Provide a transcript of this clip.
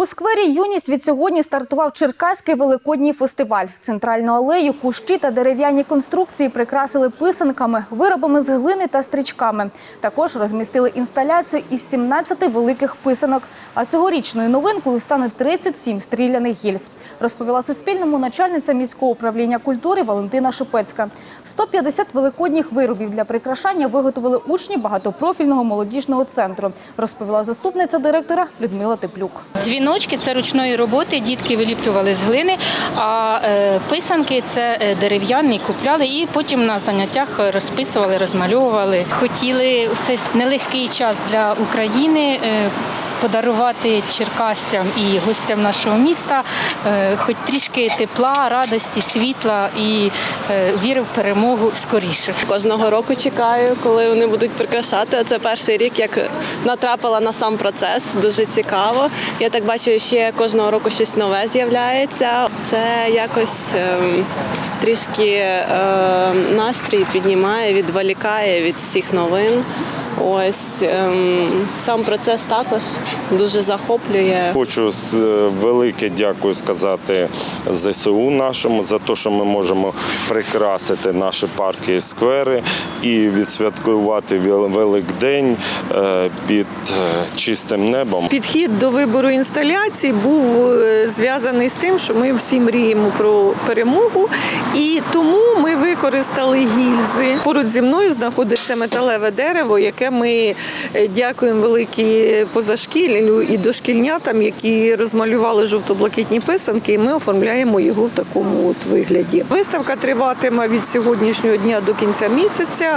У сквері Юність від сьогодні стартував Черкаський великодній фестиваль. Центральну алею, кущі та дерев'яні конструкції прикрасили писанками, виробами з глини та стрічками. Також розмістили інсталяцію із 17 великих писанок. А цьогорічною новинкою стане 37 стріляних гільз. Розповіла Суспільному начальниця міського управління культури Валентина Шипецька. 150 великодніх виробів для прикрашання виготовили учні багатопрофільного молодіжного центру. Розповіла заступниця директора Людмила Теплюк. Дзвіночки це ручної роботи, дітки виліплювали з глини, а е, писанки це е, дерев'яні, купляли і потім на заняттях розписували, розмальовували. Хотіли в цей нелегкий час для України. Подарувати черкасцям і гостям нашого міста е, хоч трішки тепла, радості, світла і е, віри в перемогу скоріше. Кожного року чекаю, коли вони будуть прикрашати. Це перший рік, як натрапила на сам процес. Дуже цікаво. Я так бачу, ще кожного року щось нове з'являється. Це якось ем, трішки е, настрій піднімає, відволікає від всіх новин. Ось ем, сам процес також дуже захоплює. Хочу з- е, велике дякую сказати ЗСУ нашому за те, що ми можемо прикрасити наші парки і сквери і відсвяткувати Вел- Великдень е, під е, чистим небом. Підхід до вибору інсталяцій був зв'язаний з тим, що ми всі мріємо про перемогу, і тому використали гільзи. Поруч зі мною знаходиться металеве дерево, яке ми е, дякуємо великій позашкіллю і дошкільнятам, які розмалювали жовто-блакитні писанки. І ми оформляємо його в такому от вигляді. Виставка триватиме від сьогоднішнього дня до кінця місяця.